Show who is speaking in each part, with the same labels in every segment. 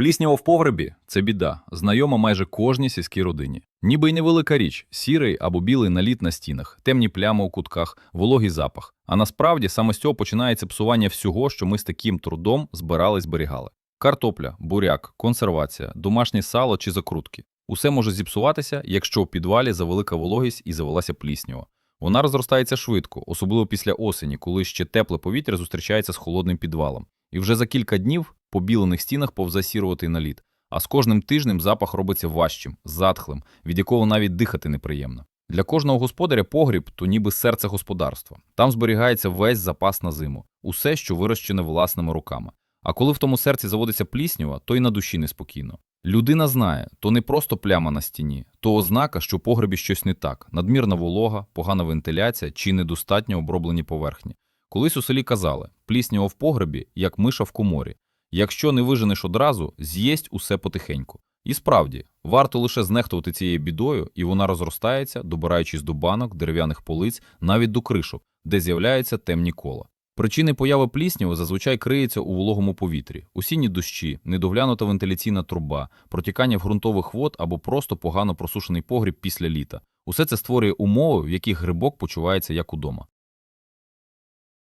Speaker 1: Пліснява в погребі це біда, знайома майже кожній сільській родині. Ніби й невелика річ, сірий або білий наліт на стінах, темні плями у кутках, вологий запах. А насправді саме з цього починається псування всього, що ми з таким трудом збирали й зберігали. Картопля, буряк, консервація, домашнє сало чи закрутки. Усе може зіпсуватися, якщо в підвалі завелика вологість і завелася пліснява. Вона розростається швидко, особливо після осені, коли ще тепле повітря зустрічається з холодним підвалом. І вже за кілька днів по білених стінах повзе сіруватий наліт. А з кожним тижнем запах робиться важчим, затхлим, від якого навіть дихати неприємно. Для кожного господаря погріб то ніби серце господарства. Там зберігається весь запас на зиму, усе, що вирощене власними руками. А коли в тому серці заводиться пліснява, то й на душі неспокійно. Людина знає, то не просто пляма на стіні, то ознака, що в погребі щось не так: надмірна волога, погана вентиляція чи недостатньо оброблені поверхні. Колись у селі казали: пліснява в погребі, як миша в коморі. Якщо не виженеш одразу, з'їсть усе потихеньку. І справді, варто лише знехтувати цією бідою, і вона розростається, добираючись до банок, дерев'яних полиць, навіть до кришок, де з'являються темні кола. Причини появи плісняви зазвичай криються у вологому повітрі, усінні дощі, недоглянута вентиляційна труба, протікання в ґрунтових вод або просто погано просушений погріб після літа. Усе це створює умови, в яких грибок почувається як удома.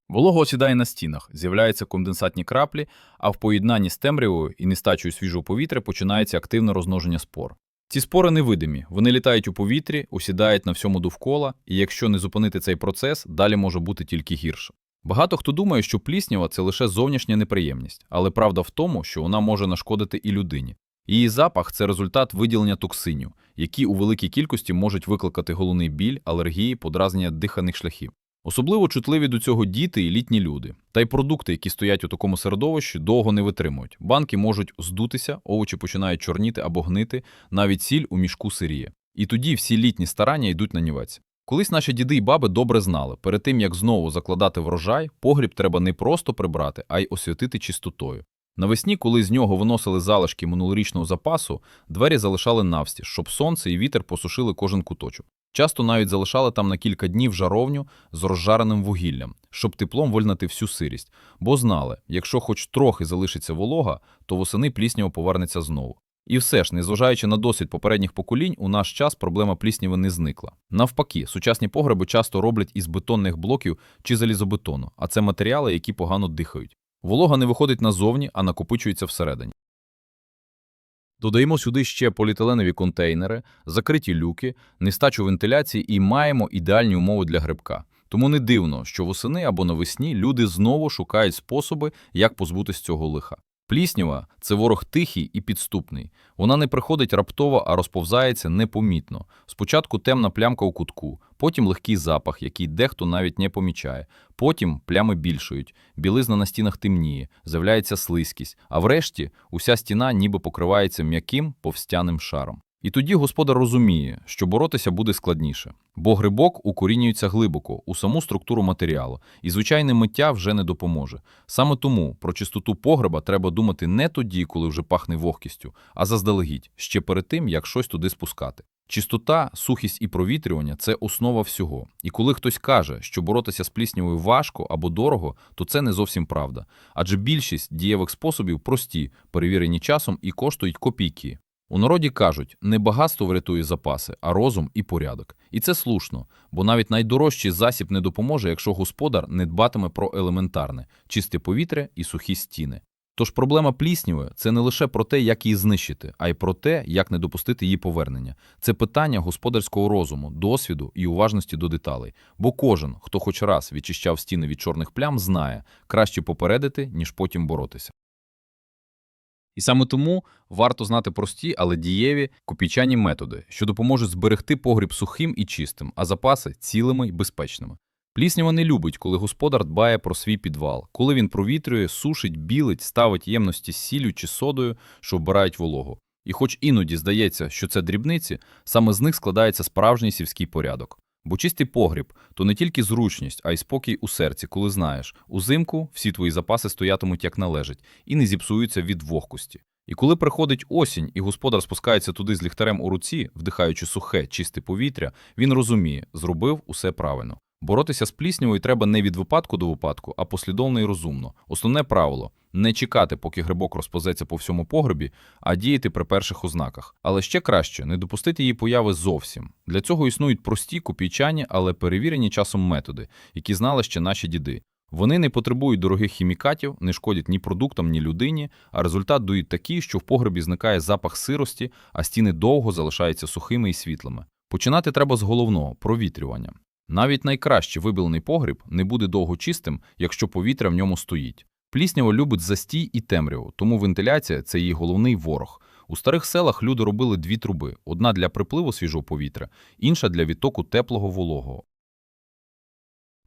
Speaker 1: Волога осідає на стінах, з'являються конденсатні краплі, а в поєднанні з темрявою і нестачею свіжого повітря починається активне розмноження спор. Ці спори невидимі, вони літають у повітрі, осідають на всьому довкола, і якщо не зупинити цей процес, далі може бути тільки гірше. Багато хто думає, що пліснява це лише зовнішня неприємність, але правда в тому, що вона може нашкодити і людині. Її запах це результат виділення токсинів, які у великій кількості можуть викликати головний біль, алергії, подразнення диханих шляхів. Особливо чутливі до цього діти і літні люди. Та й продукти, які стоять у такому середовищі, довго не витримують. Банки можуть здутися, овочі починають чорніти або гнити, навіть сіль у мішку сиріє. І тоді всі літні старання йдуть на нівець. Колись наші діди й баби добре знали, перед тим як знову закладати врожай, погріб треба не просто прибрати, а й освятити чистотою. Навесні, коли з нього виносили залишки минулорічного запасу, двері залишали навстіж, щоб сонце і вітер посушили кожен куточок. Часто навіть залишали там на кілька днів жаровню з розжареним вугіллям, щоб теплом вольнати всю сирість, бо знали, якщо хоч трохи залишиться волога, то восени пліснява повернеться знову. І все ж, незважаючи на досвід попередніх поколінь, у наш час проблема плісняви не зникла. Навпаки, сучасні погреби часто роблять із бетонних блоків чи залізобетону, а це матеріали, які погано дихають. Волога не виходить назовні, а накопичується всередині. Додаємо сюди ще поліетиленові контейнери, закриті люки, нестачу вентиляції і маємо ідеальні умови для грибка. Тому не дивно, що восени або навесні люди знову шукають способи, як позбутися цього лиха. Пліснява це ворог тихий і підступний. Вона не приходить раптово, а розповзається непомітно. Спочатку темна плямка у кутку, потім легкий запах, який дехто навіть не помічає. Потім плями більшують, білизна на стінах темніє, з'являється слизькість, а врешті уся стіна ніби покривається м'яким повстяним шаром. І тоді господар розуміє, що боротися буде складніше, бо грибок укорінюється глибоко у саму структуру матеріалу, і звичайне миття вже не допоможе. Саме тому про чистоту погреба треба думати не тоді, коли вже пахне вогкістю, а заздалегідь, ще перед тим, як щось туди спускати. Чистота, сухість і провітрювання це основа всього. І коли хтось каже, що боротися з пліснявою важко або дорого, то це не зовсім правда. Адже більшість дієвих способів прості, перевірені часом і коштують копійки. У народі кажуть, не багатство врятує запаси, а розум і порядок. І це слушно, бо навіть найдорожчий засіб не допоможе, якщо господар не дбатиме про елементарне чисте повітря і сухі стіни. Тож проблема плісняви – це не лише про те, як її знищити, а й про те, як не допустити її повернення. Це питання господарського розуму, досвіду і уважності до деталей. Бо кожен, хто хоч раз відчищав стіни від чорних плям, знає краще попередити, ніж потім боротися. І саме тому варто знати прості, але дієві копійчані методи, що допоможуть зберегти погріб сухим і чистим, а запаси цілими й безпечними. Пліснява не любить, коли господар дбає про свій підвал, коли він провітрює, сушить, білить, ставить ємності з сіллю чи содою, що вбирають вологу. І хоч іноді здається, що це дрібниці, саме з них складається справжній сільський порядок. Бо чистий погріб то не тільки зручність, а й спокій у серці, коли знаєш, узимку всі твої запаси стоятимуть як належить і не зіпсуються від вогкості. І коли приходить осінь, і господар спускається туди з ліхтарем у руці, вдихаючи сухе, чисте повітря, він розуміє, зробив усе правильно. Боротися з пліснявою треба не від випадку до випадку, а послідовно і розумно. Основне правило не чекати, поки грибок розпозеться по всьому погребі, а діяти при перших ознаках. Але ще краще не допустити її появи зовсім. Для цього існують прості копійчані, але перевірені часом методи, які знали ще наші діди. Вони не потребують дорогих хімікатів, не шкодять ні продуктам, ні людині, а результат дають такий, що в погребі зникає запах сирості, а стіни довго залишаються сухими і світлими. Починати треба з головного провітрювання. Навіть найкраще вибілений погріб не буде довго чистим, якщо повітря в ньому стоїть. Пліснява любить застій і темряву, тому вентиляція це її головний ворог. У старих селах люди робили дві труби: одна для припливу свіжого повітря, інша для відтоку теплого вологого.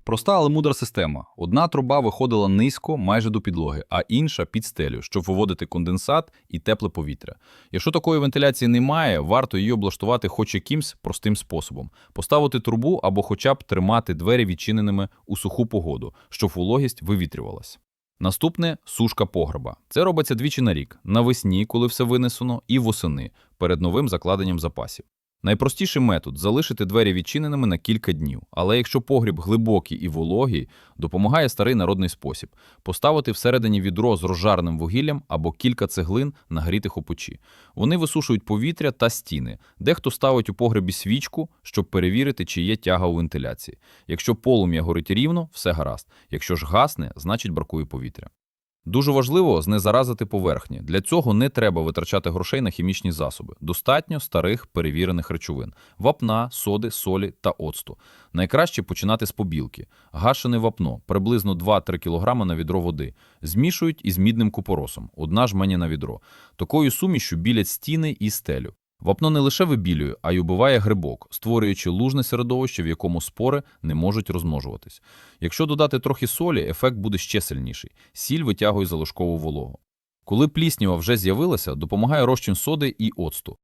Speaker 1: Проста, але мудра система. Одна труба виходила низько, майже до підлоги, а інша під стелю, щоб виводити конденсат і тепле повітря. Якщо такої вентиляції немає, варто її облаштувати хоч якимсь простим способом: поставити трубу або хоча б тримати двері відчиненими у суху погоду, щоб вологість вивітрювалась. Наступне сушка погреба. Це робиться двічі на рік: навесні, коли все винесено, і восени перед новим закладенням запасів. Найпростіший метод залишити двері відчиненими на кілька днів. Але якщо погріб глибокий і вологий, допомагає старий народний спосіб поставити всередині відро з розжарним вугіллям або кілька цеглин, нагрітих у печі. Вони висушують повітря та стіни. Дехто ставить у погребі свічку, щоб перевірити, чи є тяга у вентиляції. Якщо полум'я горить рівно, все гаразд. Якщо ж гасне, значить бракує повітря. Дуже важливо знезаразити поверхні. Для цього не треба витрачати грошей на хімічні засоби. Достатньо старих перевірених речовин: вапна, соди, солі та оцту. Найкраще починати з побілки. Гашене вапно приблизно 2-3 кг на відро води. Змішують із мідним купоросом, одна жменя на відро. Такою сумішю білять стіни і стелю. Вапно не лише вибілює, а й убиває грибок, створюючи лужне середовище, в якому спори не можуть розмножуватись. Якщо додати трохи солі, ефект буде ще сильніший. Сіль витягує залишкову вологу. Коли пліснява вже з'явилася, допомагає розчин соди і оцту.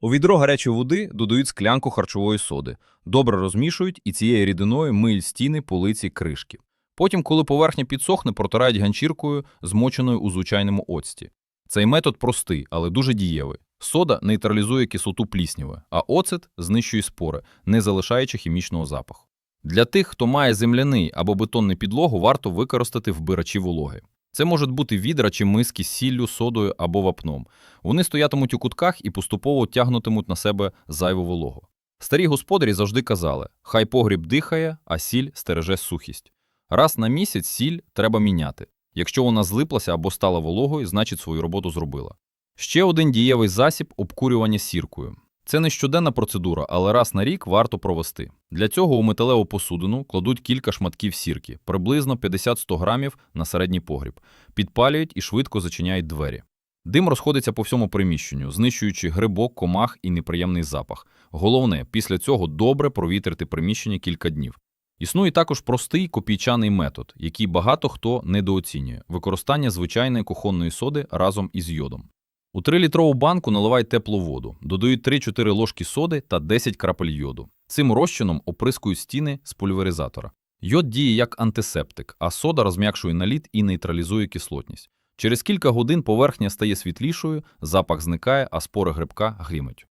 Speaker 1: У відро гарячої води додають склянку харчової соди, добре розмішують і цією рідиною миють стіни, полиці, кришки. Потім, коли поверхня підсохне, протирають ганчіркою, змоченою у звичайному оцті. Цей метод простий, але дуже дієвий. Сода нейтралізує кислоту плісняви, а оцет знищує спори, не залишаючи хімічного запаху. Для тих, хто має земляний або бетонний підлогу, варто використати вбирачі вологи. Це можуть бути відра чи миски з сіллю, содою або вапном. Вони стоятимуть у кутках і поступово тягнутимуть на себе зайву вологу. Старі господарі завжди казали: хай погріб дихає, а сіль стереже сухість. Раз на місяць сіль треба міняти. Якщо вона злиплася або стала вологою, значить свою роботу зробила. Ще один дієвий засіб обкурювання сіркою. Це не щоденна процедура, але раз на рік варто провести. Для цього у металеву посудину кладуть кілька шматків сірки, приблизно 50-100 грамів на середній погріб, підпалюють і швидко зачиняють двері. Дим розходиться по всьому приміщенню, знищуючи грибок, комах і неприємний запах. Головне, після цього добре провітрити приміщення кілька днів. Існує також простий копійчаний метод, який багато хто недооцінює використання звичайної кухонної соди разом із йодом. У 3-літрову банку наливай теплу воду, додають 3-4 ложки соди та 10 крапель йоду. Цим розчином оприскую стіни з пульверизатора. Йод діє як антисептик, а сода розм'якшує наліт і нейтралізує кислотність. Через кілька годин поверхня стає світлішою, запах зникає, а спори грибка гримуть.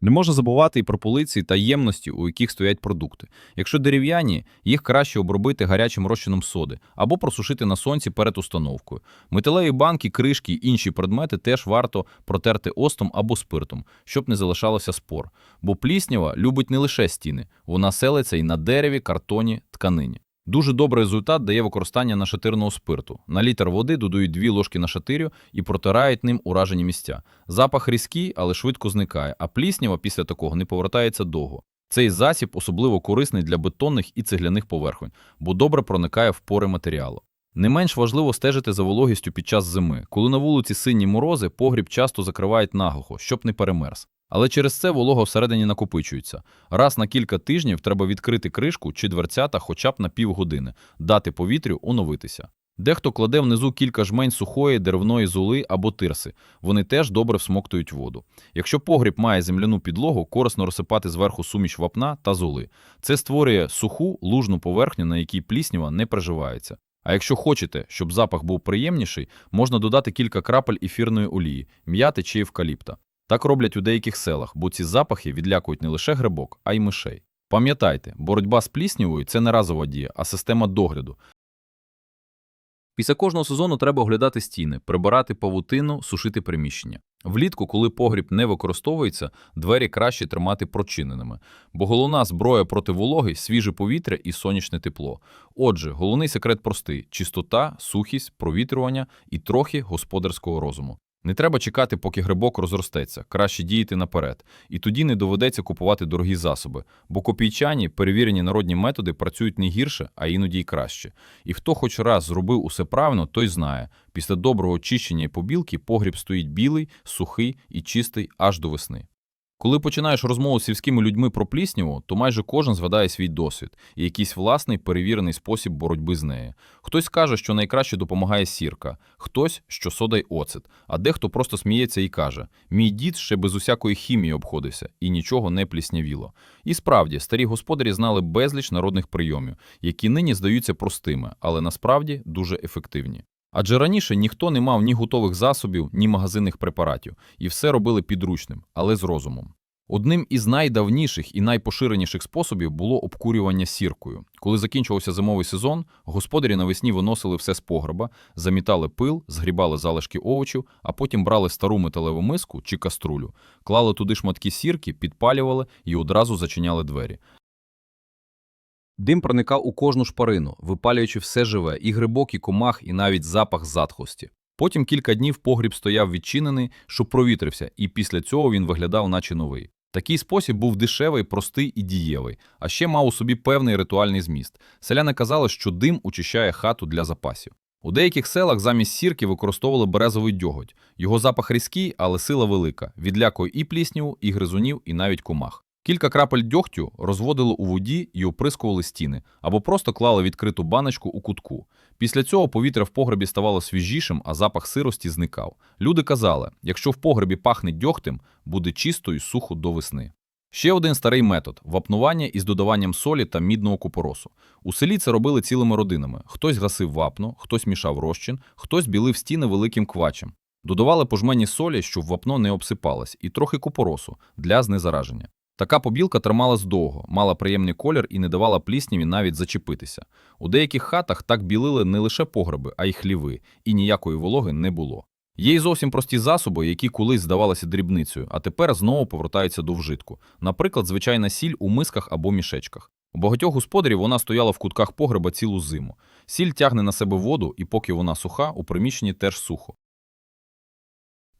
Speaker 1: Не можна забувати і про полиці та ємності, у яких стоять продукти. Якщо дерев'яні, їх краще обробити гарячим розчином соди або просушити на сонці перед установкою. Металеві банки, кришки й інші предмети теж варто протерти остом або спиртом, щоб не залишалося спор. Бо пліснява любить не лише стіни, вона селиться і на дереві, картоні, тканині. Дуже добрий результат дає використання нашатирного спирту. На літр води додають дві ложки нашатирю і протирають ним уражені місця. Запах різкий, але швидко зникає, а пліснява після такого не повертається довго. Цей засіб особливо корисний для бетонних і цегляних поверхонь, бо добре проникає в пори матеріалу. Не менш важливо стежити за вологістю під час зими. Коли на вулиці сині морози, погріб часто закривають наглухо, щоб не перемерз. Але через це волога всередині накопичується. Раз на кілька тижнів треба відкрити кришку чи дверцята хоча б на півгодини, дати повітрю оновитися. Дехто кладе внизу кілька жмень сухої деревної золи або тирси. Вони теж добре всмоктують воду. Якщо погріб має земляну підлогу, корисно розсипати зверху суміш вапна та золи. Це створює суху лужну поверхню, на якій пліснява не приживається. А якщо хочете, щоб запах був приємніший, можна додати кілька крапель ефірної олії, м'яти чи евкаліпта. Так роблять у деяких селах, бо ці запахи відлякують не лише грибок, а й мишей. Пам'ятайте, боротьба з пліснявою – це не разова дія, а система догляду. Після кожного сезону треба оглядати стіни, прибирати павутину, сушити приміщення. Влітку, коли погріб не використовується, двері краще тримати прочиненими, бо головна зброя проти вологи – свіже повітря і сонячне тепло. Отже, головний секрет простий – чистота, сухість, провітрювання і трохи господарського розуму. Не треба чекати, поки грибок розростеться, краще діяти наперед. І тоді не доведеться купувати дорогі засоби, бо копійчані, перевірені народні методи працюють не гірше, а іноді й краще. І хто хоч раз зробив усе правильно, той знає. Після доброго очищення і побілки погріб стоїть білий, сухий і чистий аж до весни. Коли починаєш розмову з сільськими людьми про плісняву, то майже кожен згадає свій досвід і якийсь власний перевірений спосіб боротьби з нею. Хтось каже, що найкраще допомагає сірка, хтось, що сода й оцет, а дехто просто сміється і каже: мій дід ще без усякої хімії обходився і нічого не пліснявіло. І справді, старі господарі знали безліч народних прийомів, які нині здаються простими, але насправді дуже ефективні. Адже раніше ніхто не мав ні готових засобів, ні магазинних препаратів, і все робили підручним, але з розумом. Одним із найдавніших і найпоширеніших способів було обкурювання сіркою. Коли закінчувався зимовий сезон, господарі навесні виносили все з погреба, замітали пил, згрібали залишки овочів, а потім брали стару металеву миску чи каструлю, клали туди шматки сірки, підпалювали і одразу зачиняли двері. Дим проникав у кожну шпарину, випалюючи все живе, і грибок, і комах, і навіть запах затхлості. Потім кілька днів погріб стояв відчинений, щоб провітрився, і після цього він виглядав наче новий. Такий спосіб був дешевий, простий і дієвий, а ще мав у собі певний ритуальний зміст. Селяни казали, що дим очищає хату для запасів. У деяких селах замість сірки використовували березовий дьоготь. Його запах різкий, але сила велика, відлякує і плісняву, і гризунів, і навіть комах. Кілька крапель дьогтю розводили у воді і оприскували стіни, або просто клали відкриту баночку у кутку. Після цього повітря в погребі ставало свіжішим, а запах сирості зникав. Люди казали, якщо в погребі пахне дьогтем, буде чисто і сухо до весни. Ще один старий метод вапнування із додаванням солі та мідного купоросу. У селі це робили цілими родинами. Хтось гасив вапно, хтось мішав розчин, хтось білив стіни великим квачем. Додавали пожмені солі, щоб вапно не обсипалось, і трохи купоросу для знезараження. Така побілка трималась довго, мала приємний колір і не давала плісняві навіть зачепитися. У деяких хатах так білили не лише погреби, а й хліви, і ніякої вологи не було. Є й зовсім прості засоби, які колись здавалися дрібницею, а тепер знову повертаються до вжитку. Наприклад, звичайна сіль у мисках або мішечках. У багатьох господарів вона стояла в кутках погреба цілу зиму. Сіль тягне на себе воду, і поки вона суха, у приміщенні теж сухо.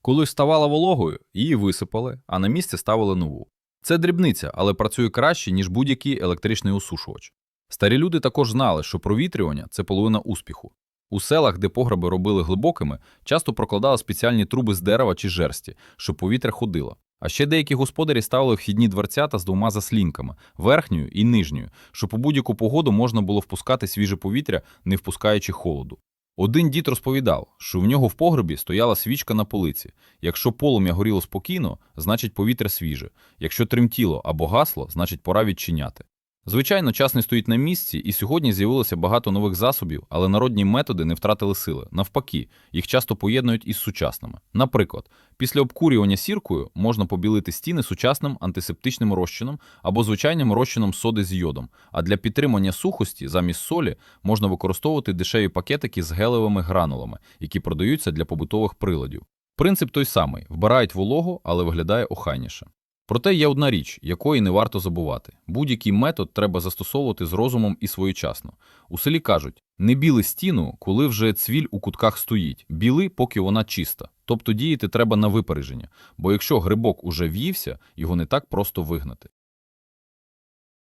Speaker 1: Коли ставала вологою, її висипали, а на місце ставили нову. Це дрібниця, але працює краще, ніж будь-який електричний осушувач. Старі люди також знали, що провітрювання це половина успіху. У селах, де погреби робили глибокими, часто прокладали спеціальні труби з дерева чи жерсті, щоб повітря ходило. А ще деякі господарі ставили вхідні дверцята з двома заслінками верхньою і нижньою, щоб у будь-яку погоду можна було впускати свіже повітря, не впускаючи холоду. Один дід розповідав, що в нього в погребі стояла свічка на полиці. Якщо полум'я горіло спокійно, значить повітря свіже. Якщо тремтіло або гасло, значить пора відчиняти. Звичайно, час не стоїть на місці, і сьогодні з'явилося багато нових засобів, але народні методи не втратили сили. Навпаки, їх часто поєднують із сучасними. Наприклад, після обкурювання сіркою можна побілити стіни сучасним антисептичним розчином або звичайним розчином соди з йодом. А для підтримання сухості замість солі можна використовувати дешеві пакетики з гелевими гранулами, які продаються для побутових приладів. Принцип той самий: вбирають вологу, але виглядає охайніше. Проте є одна річ, якої не варто забувати: будь-який метод треба застосовувати з розумом і своєчасно. У селі кажуть: не біли стіну, коли вже цвіль у кутках стоїть, біли, поки вона чиста. Тобто діяти треба на випередження, бо якщо грибок уже в'ївся, його не так просто вигнати.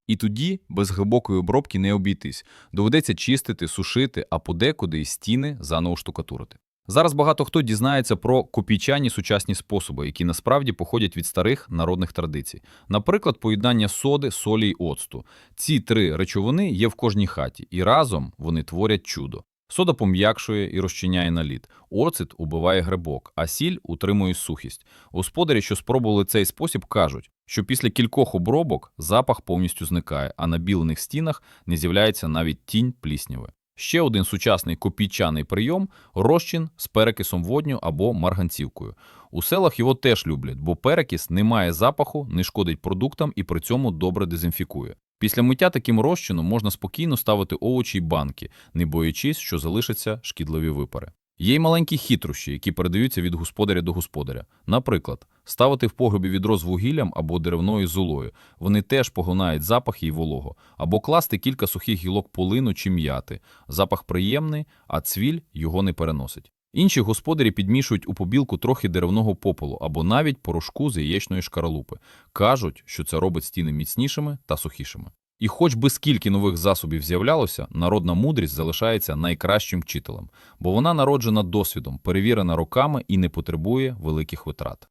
Speaker 1: І тоді без глибокої обробки не обійтись. Доведеться чистити, сушити, а подекуди й стіни заново штукатурити. Зараз багато хто дізнається про копійчані сучасні способи, які насправді походять від старих народних традицій. Наприклад, поєднання соди, солі й оцту. Ці три речовини є в кожній хаті, і разом вони творять чудо. Сода пом'якшує і розчиняє наліт, оцет убиває грибок, а сіль утримує сухість. Господарі, що спробували цей спосіб, кажуть, що після кількох обробок запах повністю зникає, а на білених стінах не з'являється навіть тінь плісняви. Ще один сучасний копійчаний прийом розчин з перекисом водню або марганцівкою. У селах його теж люблять, бо перекис не має запаху, не шкодить продуктам і при цьому добре дезінфікує. Після миття таким розчином можна спокійно ставити овочі й банки, не боячись, що залишаться шкідливі випари. Є й маленькі хитрощі, які передаються від господаря до господаря. Наприклад, ставити в погребі відро з вугіллям або деревною золою. Вони теж погонають запах і волого. Або класти кілька сухих гілок полину чи м'яти. Запах приємний, а цвіль його не переносить. Інші господарі підмішують у побілку трохи деревного попелу або навіть порошку з яєчної шкаралупи. Кажуть, що це робить стіни міцнішими та сухішими. І хоч би скільки нових засобів з'являлося, народна мудрість залишається найкращим вчителем, бо вона народжена досвідом, перевірена роками і не потребує великих витрат.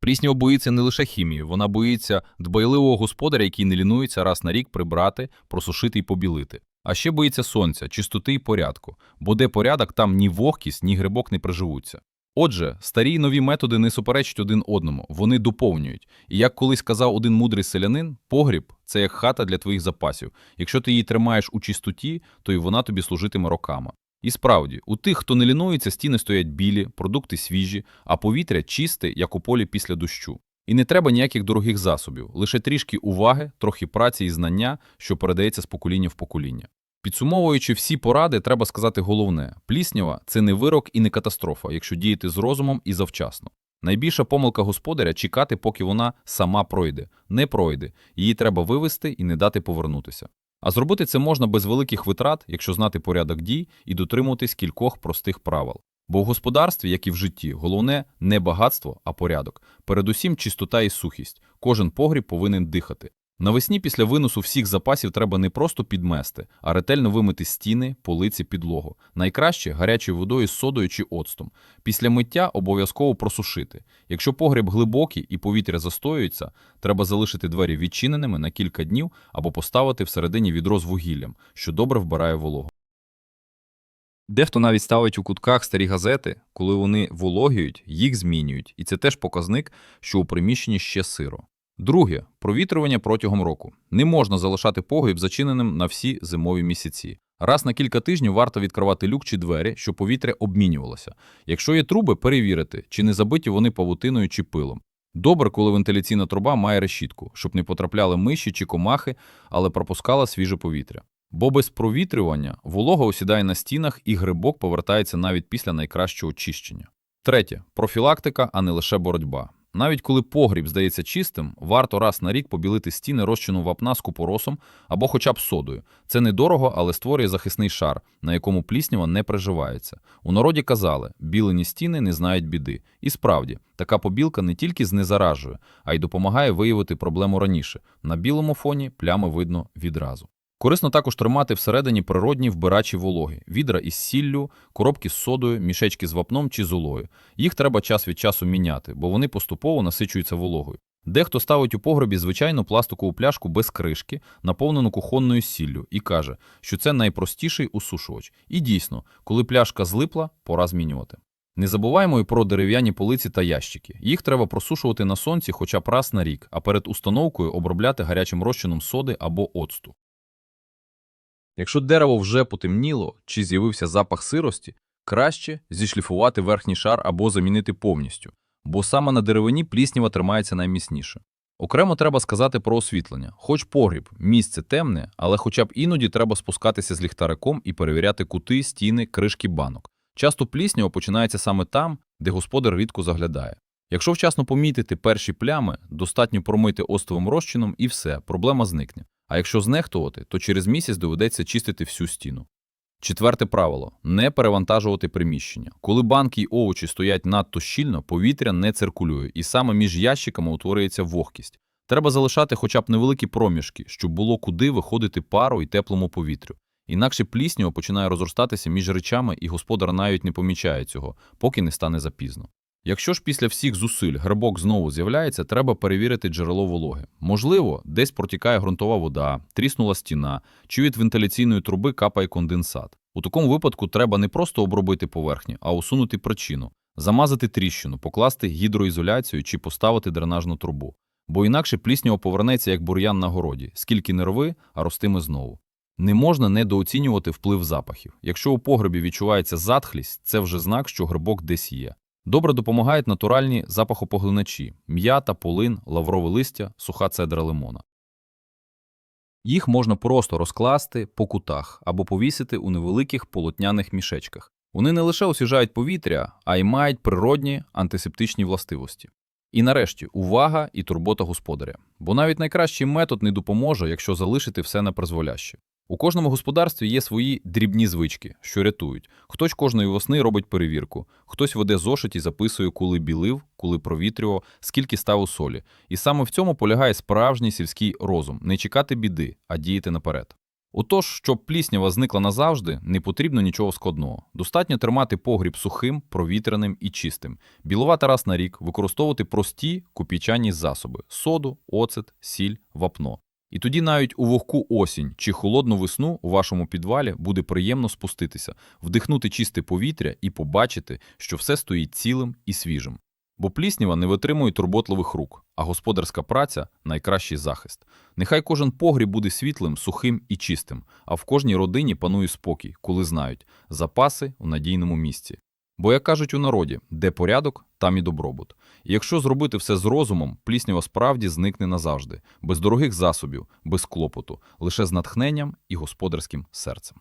Speaker 1: Пліснява боїться не лише хімії, вона боїться дбайливого господаря, який не лінується раз на рік прибрати, просушити і побілити. А ще боїться сонця, чистоти і порядку, бо де порядок, там ні вогкість, ні грибок не приживуться. Отже, старі й нові методи не суперечать один одному, вони доповнюють. І як колись казав один мудрий селянин, погріб це як хата для твоїх запасів. Якщо ти її тримаєш у чистоті, то й вона тобі служитиме роками. І справді, у тих, хто не лінується, стіни стоять білі, продукти свіжі, а повітря чисте, як у полі після дощу. І не треба ніяких дорогих засобів, лише трішки уваги, трохи праці і знання, що передається з покоління в покоління. Підсумовуючи всі поради, треба сказати головне: пліснява це не вирок і не катастрофа, якщо діяти з розумом і завчасно. Найбільша помилка господаря чекати, поки вона сама пройде. Не пройде, її треба вивести і не дати повернутися. А зробити це можна без великих витрат, якщо знати порядок дій і дотримуватись кількох простих правил. Бо в господарстві, як і в житті, головне не багатство, а порядок. Передусім чистота і сухість. Кожен погріб повинен дихати. Навесні після виносу всіх запасів треба не просто підмести, а ретельно вимити стіни, полиці, підлогу. Найкраще гарячою водою з содою чи оцтом. Після миття обов'язково просушити. Якщо погріб глибокий і повітря застоюється, треба залишити двері відчиненими на кілька днів або поставити всередині відро з вугіллям, що добре вбирає вологу. Дехто навіть ставить у кутках старі газети, коли вони вологіють, їх змінюють, і це теж показник, що у приміщенні ще сиро. Друге провітрювання протягом року. Не можна залишати погріб зачиненим на всі зимові місяці. Раз на кілька тижнів варто відкривати люк чи двері, щоб повітря обмінювалося. Якщо є труби, перевірити, чи не забиті вони павутиною чи пилом. Добре, коли вентиляційна труба має решітку, щоб не потрапляли миші чи комахи, але пропускала свіже повітря. Бо без провітрювання волога осідає на стінах і грибок повертається навіть після найкращого очищення. Третє профілактика, а не лише боротьба. Навіть коли погріб здається чистим, варто раз на рік побілити стіни розчину вапна з купоросом або хоча б содою. Це недорого, але створює захисний шар, на якому пліснява не приживається. У народі казали, білені стіни не знають біди. І справді, така побілка не тільки знезаражує, а й допомагає виявити проблему раніше. На білому фоні плями видно відразу. Корисно також тримати всередині природні вбирачі вологи, відра із сіллю, коробки з содою, мішечки з вапном чи золою. Їх треба час від часу міняти, бо вони поступово насичуються вологою. Дехто ставить у погребі звичайну пластикову пляшку без кришки, наповнену кухонною сіллю, і каже, що це найпростіший усушувач. І дійсно, коли пляшка злипла, пора змінювати. Не забуваємо і про дерев'яні полиці та ящики. Їх треба просушувати на сонці хоча б раз на рік, а перед установкою обробляти гарячим розчином соди або оцту. Якщо дерево вже потемніло чи з'явився запах сирості, краще зішліфувати верхній шар або замінити повністю, бо саме на деревині пліснява тримається найміцніше. Окремо треба сказати про освітлення. Хоч погріб, місце темне, але хоча б іноді треба спускатися з ліхтариком і перевіряти кути, стіни, кришки банок. Часто пліснява починається саме там, де господар рідко заглядає. Якщо вчасно помітити перші плями, достатньо промити остовим розчином і все, проблема зникне. А якщо знехтувати, то через місяць доведеться чистити всю стіну. Четверте правило не перевантажувати приміщення. Коли банки й овочі стоять надто щільно, повітря не циркулює, і саме між ящиками утворюється вогкість. Треба залишати хоча б невеликі проміжки, щоб було куди виходити пару і теплому повітрю. Інакше пліснява починає розростатися між речами, і господар навіть не помічає цього, поки не стане запізно. Якщо ж після всіх зусиль грибок знову з'являється, треба перевірити джерело вологи. Можливо, десь протікає ґрунтова вода, тріснула стіна, чи від вентиляційної труби капає конденсат. У такому випадку треба не просто обробити поверхню, а усунути причину, замазати тріщину, покласти гідроізоляцію чи поставити дренажну трубу. Бо інакше пліснява повернеться як бур'ян на городі, скільки не рви, а ростиме знову. Не можна недооцінювати вплив запахів. Якщо у погребі відчувається затхлість, це вже знак, що грибок десь є. Добре допомагають натуральні запахопоглиначі – м'ята, полин, лаврове листя, суха цедра лимона. Їх можна просто розкласти по кутах або повісити у невеликих полотняних мішечках. Вони не лише освіжають повітря, а й мають природні антисептичні властивості. І нарешті увага і турбота господаря. Бо навіть найкращий метод не допоможе, якщо залишити все на призволяще. У кожному господарстві є свої дрібні звички, що рятують. Хтось кожної весни робить перевірку, хтось веде зошит і записує, коли білив, коли провітрював, скільки ставив солі. І саме в цьому полягає справжній сільський розум не чекати біди, а діяти наперед. Отож, щоб пліснява зникла назавжди, не потрібно нічого складного. Достатньо тримати погріб сухим, провітряним і чистим. Білувати раз на рік, використовувати прості купічані засоби – соду, оцет, сіль, вапно. І тоді навіть у вогку осінь чи холодну весну у вашому підвалі буде приємно спуститися, вдихнути чисте повітря і побачити, що все стоїть цілим і свіжим. Бо пліснява не витримує турботливих рук, а господарська праця – найкращий захист. Нехай кожен погріб буде світлим, сухим і чистим, а в кожній родині панує спокій, коли знають – запаси в надійному місці. Бо, як кажуть у народі, де порядок, там і добробут. І якщо зробити все з розумом, пліснява справді зникне назавжди, без дорогих засобів, без клопоту, лише з натхненням і господарським серцем.